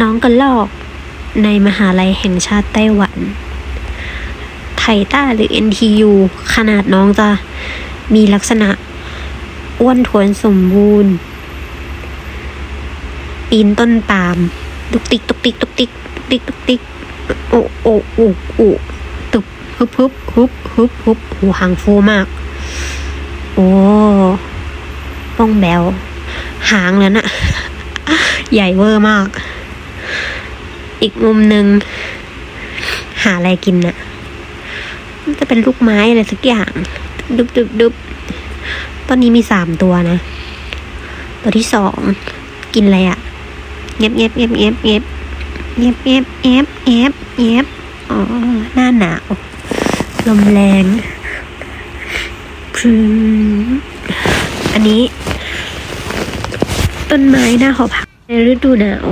น้องกระลอก ในมหาลัยแห่งชาติไต้หวัน ไทต้าหรือ NTU ขนาดน้องจะมีลักษณะอ้วนท้วนสมบูรณ์ ปีนต้นปาล์มตุกติกตุกติกตุกติกตุกติกตุกติกโอโอโอโอตุบฮึบฮึบฮึบฮึบฮึบหูหางฟูมาก โอ้ป้องแบวหางแล้วน่ะ ใหญ่เวอร์มาก อีกมุมหนึ่งหาอะไรกินน่ะมันจะเป็นลูกไม้อะไรสักอย่าง ดุบดุบดุบตอนนี้มีสามตัวนะ ตัวที่สองกินอะไรอะ่ะเงียบเงียบเงียบเงียบเงียบเงียบเงียบเงียบเงียบเงียบอ๋อหน้าหนาวลมแรงพรึมอันนี้ ต้นไม้หน้าหอพักในฤดูหนาว